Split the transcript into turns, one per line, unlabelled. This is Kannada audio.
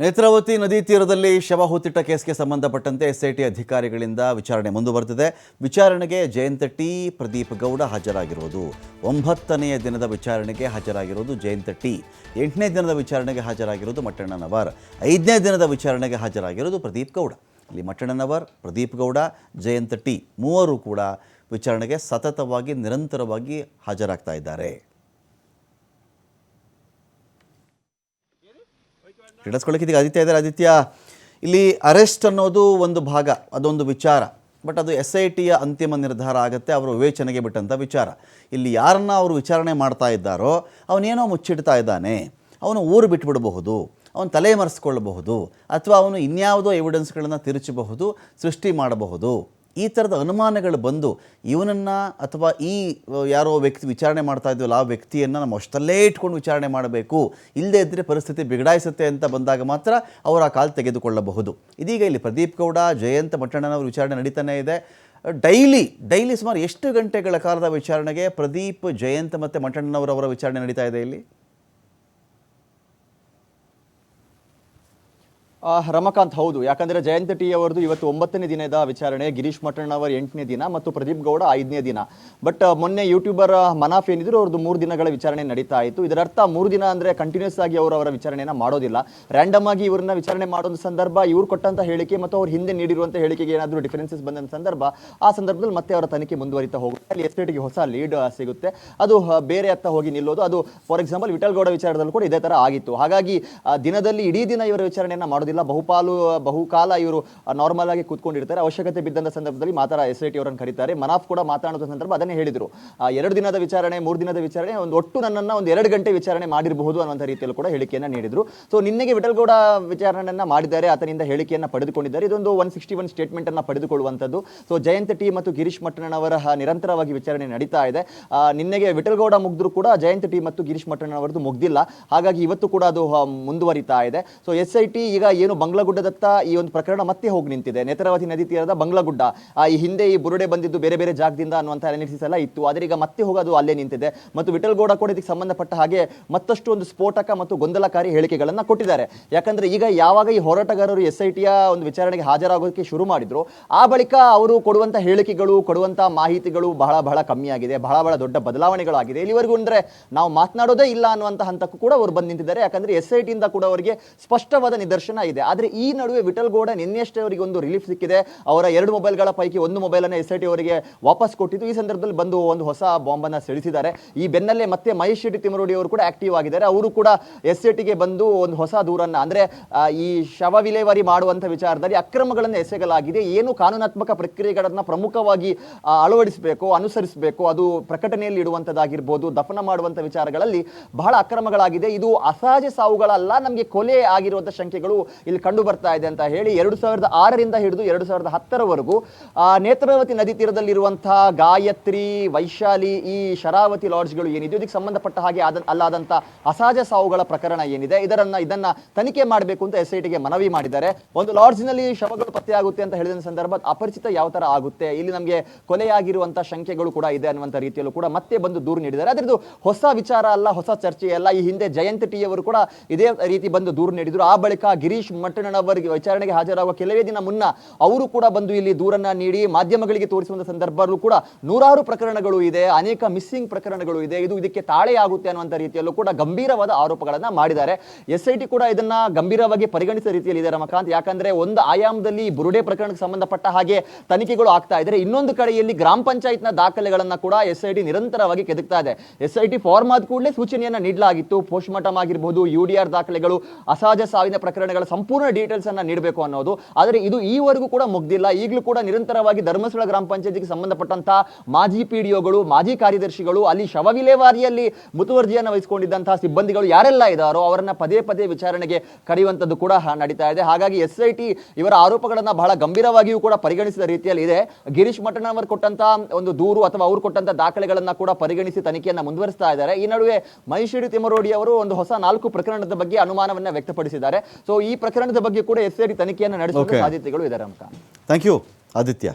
ನೇತ್ರಾವತಿ ನದಿ ತೀರದಲ್ಲಿ ಶವ ಹೊತ್ತಿಟ್ಟ ಕೇಸ್ಗೆ ಸಂಬಂಧಪಟ್ಟಂತೆ ಎಸ್ಐಟಿ ಅಧಿಕಾರಿಗಳಿಂದ ವಿಚಾರಣೆ ಮುಂದುವರೆದಿದೆ. ವಿಚಾರಣೆಗೆ ಜಯಂತ ಟಿ. ಪ್ರದೀಪ್ ಗೌಡ ಹಾಜರಾಗಿರುವುದು. ಒಂಬತ್ತನೆಯ ದಿನದ ವಿಚಾರಣೆಗೆ ಹಾಜರಾಗಿರುವುದು ಜಯಂತ ಟಿ. ಎಂಟನೇ ದಿನದ ವಿಚಾರಣೆಗೆ ಹಾಜರಾಗಿರುವುದು ಮಟ್ಟಣ್ಣನವರ್ ಐದನೇ ದಿನದ ವಿಚಾರಣೆಗೆ ಹಾಜರಾಗಿರುವುದು ಪ್ರದೀಪ್ ಗೌಡ. ಇಲ್ಲಿ ಮಟ್ಟಣ್ಣನವರ್ ಪ್ರದೀಪ್ ಗೌಡ, ಜಯಂತ ಟಿ. ಮೂವರು ಕೂಡ ವಿಚಾರಣೆಗೆ ಸತತವಾಗಿ, ನಿರಂತರವಾಗಿ ಹಾಜರಾಗ್ತಾ ಇದ್ದಾರೆ. ಹಿಡಿಸ್ಕೊಳ್ಳೋಕೆ ಇದೀಗ ಆದಿತ್ಯ ಇದ್ದಾರೆ. ಆದಿತ್ಯ, ಇಲ್ಲಿ ಅರೆಸ್ಟ್ ಅನ್ನೋದು ಒಂದು ಭಾಗ, ಅದೊಂದು ವಿಚಾರ. ಬಟ್ ಅದು ಎಸ್ ಐ ಟಿಯ ಅಂತಿಮ ನಿರ್ಧಾರ ಆಗುತ್ತೆ, ಅವರು ವಿವೇಚನೆಗೆ ಬಿಟ್ಟಂಥ ವಿಚಾರ. ಇಲ್ಲಿ ಯಾರನ್ನ ಅವರು ವಿಚಾರಣೆ ಮಾಡ್ತಾ ಇದ್ದಾರೋ, ಅವನೇನೋ ಮುಚ್ಚಿಡ್ತಾ ಇದ್ದಾನೆ. ಅವನು ಊರು ಬಿಟ್ಬಿಡಬಹುದು, ಅವನು ತಲೆ ಮರೆಸ್ಕೊಳ್ಳಬಹುದು ಅಥವಾ ಅವನು ಇನ್ಯಾವುದೋ ಎವಿಡೆನ್ಸ್ಗಳನ್ನು ತಿರುಚಬಹುದು, ಸೃಷ್ಟಿ ಮಾಡಬಹುದು. ಈ ಥರದ ಅನುಮಾನಗಳು ಬಂದು ಇವನನ್ನು ಅಥವಾ ಈ ಯಾರೋ ವ್ಯಕ್ತಿ ವಿಚಾರಣೆ ಮಾಡ್ತಾ ಇದ್ದೀವಲ್ಲ ಆ ವ್ಯಕ್ತಿಯನ್ನು ನಮ್ಮ ಅಷ್ಟಲ್ಲೇ ಇಟ್ಕೊಂಡು ವಿಚಾರಣೆ ಮಾಡಬೇಕು. ಇಲ್ಲದೇ ಇದ್ದರೆ ಪರಿಸ್ಥಿತಿ ಬಿಗಡಾಯಿಸುತ್ತೆ ಅಂತ ಬಂದಾಗ ಮಾತ್ರ ಅವರು ಆ ಕಾಲು ತೆಗೆದುಕೊಳ್ಳಬಹುದು. ಇದೀಗ ಇಲ್ಲಿ ಪ್ರದೀಪ್ ಗೌಡ, ಜಯಂತ ಮಟ್ಟಣ್ಣನವರ ವಿಚಾರಣೆ ನಡೀತಾನೆ ಇದೆ. ಡೈಲಿ ಡೈಲಿ ಸುಮಾರು ಎಷ್ಟು ಗಂಟೆಗಳ ಕಾಲದ ವಿಚಾರಣೆಗೆ ಪ್ರದೀಪ್, ಜಯಂತ್ ಮತ್ತು ಮಟ್ಟಣ್ಣನವರವರ ವಿಚಾರಣೆ ನಡೀತಾ ಇದೆ ಇಲ್ಲಿ?
ರಮಕಾಂತ್ ಹೌದು. ಯಾಕಂದ್ರೆ ಜಯಂತ ಟಿ ಅವರದು ಇವತ್ತು ಒಂಬತ್ತನೇ ದಿನದ ವಿಚಾರಣೆ, ಗಿರೀಶ್ ಮಠಣ್ಣವರ್ ಎಂಟನೇ ದಿನ ಮತ್ತು ಪ್ರದೀಪ್ ಗೌಡ ಐದನೇ ದಿನ. ಬಟ್ ಮೊನ್ನೆ ಯೂಟ್ಯೂಬರ್ ಮನಾಫ್ ಏನಿದ್ರು ಅವ್ರದ್ದು ಮೂರು ದಿನಗಳ ವಿಚಾರಣೆ ನಡೀತಾ ಇತ್ತು. ಇದರರ್ಥ ಮೂರು ದಿನ ಅಂದ್ರೆ ಕಂಟಿನ್ಯೂಸ್ ಆಗಿ ಅವರು ಅವರ ವಿಚಾರಣೆಯನ್ನ ಮಾಡೋದಿಲ್ಲ. ರ್ಯಾಂಡಮ್ ಆಗಿ ಇವರನ್ನ ವಿಚಾರಣೆ ಮಾಡೋ ಸಂದರ್ಭ, ಇವ್ರು ಕೊಟ್ಟಂತ ಹೇಳಿಕೆ ಮತ್ತು ಅವ್ರ ಹಿಂದೆ ನೀಡಿರುವಂತಹ ಹೇಳಿಕೆಗೆ ಏನಾದರೂ ಡಿಫರೆನ್ಸಸ್ ಬಂದ ಸಂದರ್ಭ, ಆ ಸಂದರ್ಭದಲ್ಲಿ ಮತ್ತೆ ಅವರ ತನಿಖೆ ಮುಂದುವರಿತಾ ಹೋಗುತ್ತೆ. ಅಲ್ಲಿ ಎಸ್ಟೇಟ್ಗೆ ಹೊಸ ಲೀಡ್ ಸಿಗುತ್ತೆ. ಅದು ಬೇರೆ ಅತ್ತ ಹೋಗಿ ನಿಲ್ಲೋದು. ಅದು ಫಾರ್ ಎಕ್ಸಾಂಪಲ್ ವಿಠಲ್ ಗೌಡ ವಿಚಾರದಲ್ಲೂ ಕೂಡ ಇದೇ ತರ ಆಗಿತ್ತು. ಹಾಗಾಗಿ ದಿನದಲ್ಲಿ ಇಡೀ ದಿನ ಇವರ ವಿಚಾರಣೆಯನ್ನ ಮಾಡೋದಿಲ್ಲ ಬಹುಪಾಲು, ಬಹುಕಾಲ ಇವರು ನಾರ್ಮಲ್ ಆಗಿ ಕೂತ್ಕೊಂಡಿರ್ತಾರೆ. ಅವಶ್ಯಕತೆ ಬಿದ್ದಂಥ ಸಂದರ್ಭದಲ್ಲಿ ಮಾತ್ರ ಎಸ್ ಐ ಟಿ ಅವರನ್ನು ಕರೀತಾರೆ. ಮನಾಫ್ ಕೂಡ ಮಾತನಾಡುವ ಸಂದರ್ಭ ಅದನ್ನೇ ಹೇಳಿದರು. ಎರಡು ದಿನದ ವಿಚಾರಣೆ, ಮೂರು ದಿನದ ವಿಚಾರಣೆ, ಒಂದು ಒಟ್ಟು ನನ್ನನ್ನ ಒಂದು ಎರಡು ಗಂಟೆ ವಿಚಾರಣೆ ಮಾಡಿರಬಹುದು ಅನ್ನುವಂಥ ರೀತಿಯಲ್ಲಿ ಕೂಡ ಹೇಳಿಕೆಯನ್ನು ನೀಡಿದರು. ಸೊ ನಿನ್ನೆಗೆ ವಿಠಲ್ಗೌಡ ವಿಚಾರಣೆಯನ್ನು ಮಾಡಿದ್ದಾರೆ. ಆತನಿಂದ ಹೇಳಿಕೆಯನ್ನು ಪಡೆದುಕೊಂಡಿದ್ದಾರೆ. ಇದೊಂದು ಒನ್ ಸಿಕ್ಸ್ಟಿ ಒನ್ ಸ್ಟೇಟ್ಮೆಂಟ್ ಅನ್ನ ಪಡೆದುಕೊಳ್ಳುವಂಥದ್ದು. ಸೊ ಜಯಂತ ಟಿ ಮತ್ತು ಗಿರೀಶ್ ಮಠಣ್ಣನವರ ನಿರಂತರವಾಗಿ ವಿಚಾರಣೆ ನಡೀತಾ ಇದೆ. ನಿನ್ನೆಗೆ ವಿಠಲ್ಗೌಡ ಮುಗಿದ್ರು ಮುಗ್ದ್ರು ಕೂಡ ಜಯಂತ ಟಿ ಮತ್ತು ಗಿರೀಶ್ ಮಠಣ್ಣನವರದ್ದು ಮುಗ್ದಿಲ್ಲ. ಹಾಗಾಗಿ ಇವತ್ತು ಕೂಡ ಅದು ಮುಂದುವರಿತಾ ಇದೆ. ಸೊ ಎಸ್ ಐ ಟಿ ಈಗ ಏನು ಬಂಗ್ಲಗುಡ್ಡದತ್ತ ಈ ಒಂದು ಪ್ರಕರಣ ಮತ್ತೆ ಹೋಗಿ ನಿಂತಿದೆ. ನೇತ್ರಾವತಿ ನದಿ ತೀರದ ಬಂಗ್ಲಗುಡ್ಡ. ಈ ಹಿಂದೆ ಈ ಬುರುಡೆ ಬಂದಿದ್ದು ಬೇರೆ ಬೇರೆ ಜಾಗದಿಂದ ಅನ್ನುವಂಥ ಅನಾಲಿಸಿಸ್ ಎಲ್ಲ ಇತ್ತು. ಆದರೆ ಈಗ ಮತ್ತೆ ಹೋಗೋದು ಅಲ್ಲೇ ನಿಂತಿದೆ. ಮತ್ತು ವಿಠಲ್ ಗೌಡ ಕೂಡ ಇದಕ್ಕೆ ಸಂಬಂಧಪಟ್ಟ ಹಾಗೆ ಮತ್ತಷ್ಟು ಒಂದು ಸ್ಫೋಟಕ ಮತ್ತು ಗೊಂದಲಕಾರಿ ಹೇಳಿಕೆಗಳನ್ನು ಕೊಟ್ಟಿದ್ದಾರೆ. ಯಾಕಂದ್ರೆ ಈಗ ಯಾವಾಗ ಈ ಹೋರಾಟಗಾರರು ಎಸ್ ಐ ಟಿಯ ಒಂದು ವಿಚಾರಣೆಗೆ ಹಾಜರಾಗೋದಕ್ಕೆ ಶುರು ಮಾಡಿದ್ರು, ಆ ಬಳಿಕ ಅವರು ಕೊಡುವಂಥ ಹೇಳಿಕೆಗಳು ಕೊಡುವಂತ ಮಾಹಿತಿಗಳು ಬಹಳ ಬಹಳ ಕಮ್ಮಿಯಾಗಿದೆ. ಬಹಳ ಬಹಳ ದೊಡ್ಡ ಬದಲಾವಣೆಗಳಾಗಿದೆ. ಇಲ್ಲಿವರೆಗೂ ಅಂದರೆ ನಾವು ಮಾತನಾಡೋದೇ ಇಲ್ಲ ಅನ್ನುವಂಥ ಹಂತಕ್ಕೂ ಕೂಡ ಅವರು ಬಂದು ನಿಂತಿದ್ದಾರೆ. ಯಾಕಂದ್ರೆ ಎಸ್ ಐ ಟಿಯಿಂದ ಕೂಡ ಅವರಿಗೆ ಸ್ಪಷ್ಟವಾದ ನಿದರ್ಶನ ಇದೆ. ಆದರೆ ಈ ನಡುವೆ ವಿಠಲ್ ಗೌಡ ನಿನ್ನೆಷ್ಟೇ ಅವರಿಗೆ ಒಂದು ರಿಲೀಫ್ ಸಿಕ್ಕಿದೆ. ಅವರ ಎರಡು ಮೊಬೈಲ್ಗಳ ಪೈಕಿ ಒಂದು ಮೊಬೈಲನ್ನು ಎಸ್ ಐ ಟಿ ಅವರಿಗೆ ವಾಪಸ್ ಕೊಟ್ಟಿದ್ದು. ಈ ಸಂದರ್ಭದಲ್ಲಿ ಬಂದು ಒಂದು ಹೊಸ ಬಾಂಬನ್ನು ಸಿಡಿಸಿದ್ದಾರೆ ಈ ಬೆನ್ನಲ್ಲೇ ಮತ್ತೆ ಮಹೇಶ್ ಶೆಟ್ಟಿ ತಿಮರೋಡಿ ಅವರು ಕೂಡ ಆಕ್ಟಿವ್ ಆಗಿದ್ದಾರೆ. ಅವರು ಕೂಡ ಎಸ್ ಐ ಟಿಗೆ ಬಂದು ಒಂದು ಹೊಸ ದೂರನ್ನು, ಅಂದರೆ ಈ ಶವ ವಿಲೇವಾರಿ ಮಾಡುವಂಥ ವಿಚಾರದಲ್ಲಿ ಅಕ್ರಮಗಳನ್ನು ಎಸೆಗಲಾಗಿದೆ. ಏನು ಕಾನೂನಾತ್ಮಕ ಪ್ರಕ್ರಿಯೆಗಳನ್ನು ಪ್ರಮುಖವಾಗಿ ಅಳವಡಿಸಬೇಕು, ಅನುಸರಿಸಬೇಕು, ಅದು ಪ್ರಕಟಣೆಯಲ್ಲಿ ಇಡುವಂಥದ್ದಾಗಿರ್ಬೋದು, ದಫನ ಮಾಡುವಂಥ ವಿಚಾರಗಳಲ್ಲಿ ಬಹಳ ಅಕ್ರಮಗಳಾಗಿದೆ. ಇದು ಅಸಹಜ ಸಾವುಗಳಲ್ಲ. ನಮಗೆ ಕೊಲೆ ಆಗಿರುವಂಥ ಸಂಖ್ಯೆಗಳು ಇಲ್ಲಿ ಕಂಡು ಬರ್ತಾ ಇದೆ ಅಂತ ಹೇಳಿ ಎರಡು ಸಾವಿರದ ಆರರಿಂದ ಹಿಡಿದು ಎರಡು ಸಾವಿರದ ಹತ್ತರವರೆಗೂ ಆ, ನೇತ್ರಾವತಿ ನದಿ ತೀರದಲ್ಲಿರುವಂತಹ ಗಾಯತ್ರಿ ವೈಶಾಲಿ ಈ ಶರಾವತಿ ಲಾಡ್ಜ್ಗಳು ಏನಿದೆ ಇದಕ್ಕೆ ಸಂಬಂಧಪಟ್ಟ ಹಾಗೆ ಆದ ಅಲ್ಲಾದಂಥ ಅಸಹಜ ಸಾವುಗಳ ಪ್ರಕರಣ ಏನಿದೆ ಇದರನ್ನ ಇದನ್ನ ತನಿಖೆ ಮಾಡಬೇಕು ಅಂತ ಎಸ್ ಐಟಿಗೆ ಟಿಗೆ ಮನವಿ ಮಾಡಿದ್ದಾರೆ. ಒಂದು ಲಾಡ್ಜ್ನಲ್ಲಿ ಶವಗಳು ಪತ್ತೆಯಾಗುತ್ತೆ ಅಂತ ಹೇಳಿದ ಸಂದರ್ಭ ಅಪರಿಚಿತ ಯಾವ ತರ ಆಗುತ್ತೆ ಇಲ್ಲಿ ನಮಗೆ ಕೊಲೆಯಾಗಿರುವಂಥ ಶಂಕೆಗಳು ಕೂಡ ಇದೆ ಅನ್ನುವಂಥ ರೀತಿಯಲ್ಲೂ ಕೂಡ ಮತ್ತೆ ಬಂದು ದೂರು ನೀಡಿದ್ದಾರೆ. ಅದರದ್ದು ಹೊಸ ವಿಚಾರ ಅಲ್ಲ ಹೊಸ ಚರ್ಚೆ ಅಲ್ಲ ಈ ಹಿಂದೆ ಜಯಂತ್ ಟಿ ಅವರು ಕೂಡ ಇದೇ ರೀತಿ ಬಂದು ದೂರು ನೀಡಿದ್ರು. ಆ ಬಳಿಕ ಗಿರೀಶ್ ಮಟ್ಟಣ್ಣನವರಿಗೆ ವಿಚಾರಣೆಗೆ ಹಾಜರಾಗುವ ಕೆಲವೇ ದಿನ ಮುನ್ನ ಅವರು ಕೂಡ ಬಂದು ಇಲ್ಲಿ ದೂರನ್ನ ನೀಡಿ ಮಾಧ್ಯಮಗಳಿಗೆ ತೋರಿಸುವಂತ ಸಂದರ್ಭದಲ್ಲೂ ಕೂಡ ನೂರಾರು ಪ್ರಕರಣಗಳು ಇದೆ, ಅನೇಕ ಮಿಸ್ಸಿಂಗ್ ಪ್ರಕರಣಗಳು ಇದೆ, ಇದು ಇದಕ್ಕೆ ತಾಳೆ ಆಗುತ್ತೆ ಅನ್ನುವಂಥ ರೀತಿಯಲ್ಲೂ ಕೂಡ ಗಂಭೀರವಾದ ಆರೋಪಗಳನ್ನ ಮಾಡಿದ್ದಾರೆ. ಎಸ್ ಐ ಟಿ ಕೂಡ ಇದನ್ನ ಗಂಭೀರವಾಗಿ ಪರಿಗಣಿಸಿದ ರೀತಿಯಲ್ಲಿ ಇದೆ ರಮಕಾಂತ್. ಯಾಕಂದ್ರೆ ಒಂದು ಆಯಾಮದಲ್ಲಿ ಬುರುಡೆ ಪ್ರಕರಣಕ್ಕೆ ಸಂಬಂಧಪಟ್ಟ ಹಾಗೆ ತನಿಖೆಗಳು ಆಗ್ತಾ ಇದ್ರೆ ಇನ್ನೊಂದು ಕಡೆಯಲ್ಲಿ ಗ್ರಾಮ ಪಂಚಾಯತ್ನ ದಾಖಲೆಗಳನ್ನ ಕೂಡ ಎಸ್ ಐ ಟಿ ನಿರಂತರವಾಗಿ ಕೆದಕ್ತಾ ಇದೆ. ಎಸ್ ಐ ಟಿ ಫಾರ್ಮ್ ಆದ ಕೂಡಲೇ ಸೂಚನೆಯನ್ನ ನೀಡಲಾಗಿತ್ತು. ಪೋಸ್ಟ್ ಮಾರ್ಟಮ್ ಆಗಿರ್ಬೋದು ಯು ಡಿ ಆರ್ ದಾಖಲೆಗಳು, ಅಸಹಜ ಸಾವಿನ ಪ್ರಕರಣಗಳ ಸಂಪೂರ್ಣ ಡೀಟೇಲ್ಸ್ ಅನ್ನ ನೀಡಬೇಕು ಅನ್ನೋದು. ಆದರೆ ಇದು ಈವರೆಗೂ ಕೂಡ ಮುಗ್ದಿಲ್ಲ. ಈಗಲೂ ಕೂಡ ನಿರಂತರವಾಗಿ ಧರ್ಮಸ್ಥಳ ಗ್ರಾಮ ಪಂಚಾಯತಿಗೆ ಸಂಬಂಧಪಟ್ಟಂತಹ ಮಾಜಿ ಪಿಡಿಒಗಳು ಮಾಜಿ ಕಾರ್ಯದರ್ಶಿಗಳು, ಅಲ್ಲಿ ಶವ ವಿಲೇವಾರಿಯಲ್ಲಿ ಮುತುವರ್ಜಿಯನ್ನು ವಹಿಸಿಕೊಂಡಿದ್ದಂತಹ ಸಿಬ್ಬಂದಿಗಳು ಯಾರೆಲ್ಲ ಇದ್ದಾರೋ ಅವರನ್ನ ಪದೇ ಪದೇ ವಿಚಾರಣೆಗೆ ಕರೆಯುವಂಥದ್ದು ಕೂಡ ನಡೀತಾ ಇದೆ. ಹಾಗಾಗಿ ಎಸ್ ಐ ಟಿ ಇವರ ಆರೋಪಗಳನ್ನ ಬಹಳ ಗಂಭೀರವಾಗಿಯೂ ಕೂಡ ಪರಿಗಣಿಸಿದ ರೀತಿಯಲ್ಲಿ ಇದೆ. ಗಿರೀಶ್ ಮಠಣ ಅವರು ಕೊಟ್ಟಂತಹ ಒಂದು ದೂರು ಅಥವಾ ಅವರು ಕೊಟ್ಟಂತಹ ದಾಖಲೆಗಳನ್ನ ಕೂಡ ಪರಿಗಣಿಸಿ ತನಿಖೆಯನ್ನು ಮುಂದುವರಿಸ್ತಾ ಇದ್ದಾರೆ. ಈ ನಡುವೆ ಮಹಿಷಿಡಿ ತಿಮ್ಮರೋಡಿ ಅವರು ಒಂದು ಹೊಸ ನಾಲ್ಕು ಪ್ರಕರಣದ ಬಗ್ಗೆ ಅನುಮಾನವನ್ನ ವ್ಯಕ್ತಪಡಿಸಿದ್ದಾರೆ. ಸೊ ಈ ಪ್ರಕರಣದ ಬಗ್ಗೆ ಕೂಡ ಎಸ್ಐಡಿ ತನಿಖೆಯನ್ನು ನಡೆಸುವ. ಸಾಧ್ಯತೆಗಳು ಇದೆ ರಮಕಾಂತ್
ಥ್ಯಾಂಕ್ ಯು ಆದಿತ್ಯ